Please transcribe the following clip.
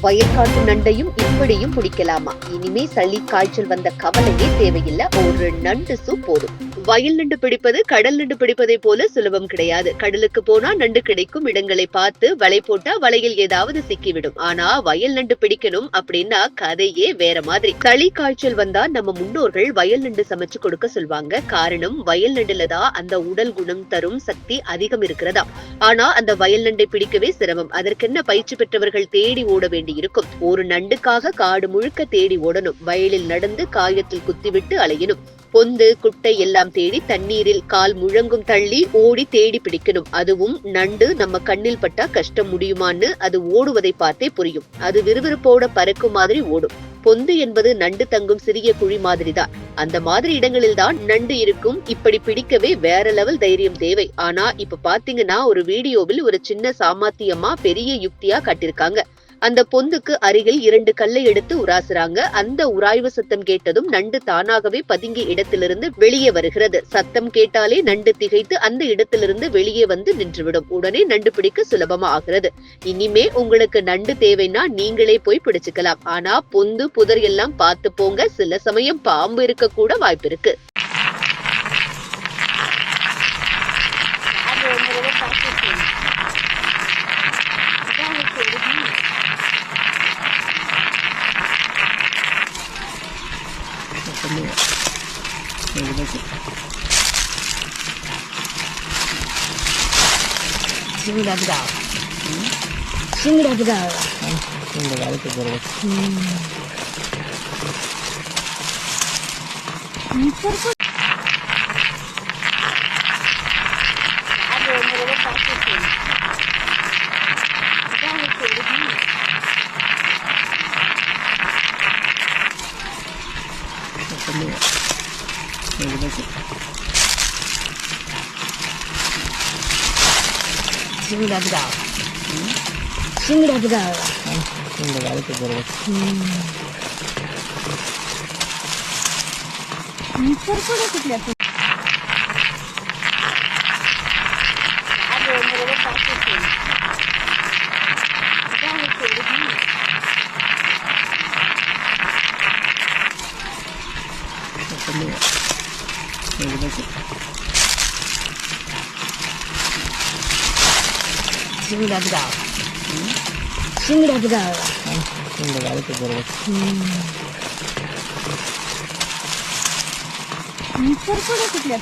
வயற்காட்டு நண்டையும் இப்படியும் பிடிக்கலாமா இனிமே சளி காய்ச்சல் வந்த கவலையே தேவையில்லை. ஒரு நண்டு சூப் போதும். வயல் நண்டு பிடிப்பது கடல் நண்டு பிடிப்பதை போல சுலபம் கிடையாது. கடலுக்கு போனா நண்டு கிடைக்கும். இடங்களை பார்த்து வலை போட்டா வலையில் ஏதாவது சிக்கிவிடும். ஆனா வயல் நண்டு பிடிக்கணும் அப்படின்னா கதையே வேற மாதிரி. சளி காய்ச்சல் வந்தா நம்ம முன்னோர்கள் வயல் நண்டு சமைச்சு கொடுக்க சொல்வாங்க. காரணம் வயல் நண்டுல தான் அந்த உடல் குணம் தரும் சக்தி அதிகம் இருக்கிறதா? ஆனா அந்த வயல் நண்டை பிடிக்கவே சிரமம். அதற்கென்ன பயிற்சி பெற்றவர்கள் தேடி ஓட வேண்டும். வேண்டியிருக்கும். ஒரு நண்டுக்காக காடு முழுக்க தேடி ஓடணும். வயலில் நடந்து காயத்தில் குத்திவிட்டு அலையணும். பொந்து குட்டை எல்லாம் தேடி தண்ணீரில் கால் முழங்கும் தள்ளி ஓடி தேடி பிடிக்கணும். அதுவும் நண்டு நம்ம கண்ணில் பட்டா கஷ்டம் முடியுமான்னு அது ஓடுவதை பார்த்தே புரியும். அது விறுவிறுப்போட பறக்கும் மாதிரி ஓடும். பொந்து என்பது நண்டு தங்கும் சிறிய குழி மாதிரிதான். அந்த மாதிரி இடங்களில் தான் நண்டு இருக்கும். இப்படி பிடிக்கவே வேற லெவல் தைரியம் தேவை. ஆனா இப்ப பாத்தீங்கன்னா ஒரு வீடியோவில் ஒரு சின்ன சாமாத்தியமா பெரிய யுக்தியா காட்டியிருக்காங்க. அந்த பொந்துக்கு அருகில் இரண்டு கல்லை எடுத்து உராசுறாங்க. அந்த உராய்வு சத்தம் கேட்டதும் நண்டு தானாகவே பதுங்கிய இடத்திலிருந்து வெளியே வருகிறது. சத்தம் கேட்டாலே நண்டு திகைத்து அந்த இடத்திலிருந்து வெளியே வந்து நின்றுவிடும். உடனே நண்டு பிடிக்க சுலபமா ஆகிறது இனிமே உங்களுக்கு நண்டு தேவைன்னா நீங்களே போய் பிடிச்சுக்கலாம். ஆனா பொந்து புதர் எல்லாம் பார்த்து போங்க. சில சமயம் பாம்பு இருக்க கூட வாய்ப்பு இருக்கு. 没有，没有那个。辛苦了不搞，嗯，辛苦了不搞。了，了。嗯。你这是。とね、これだけ。シングラブだ。シングラブだ。シングラブあるところです。うん。日本やってとね、これだう。シングラブだ。シングラブ。シングラブこです。うん。やっ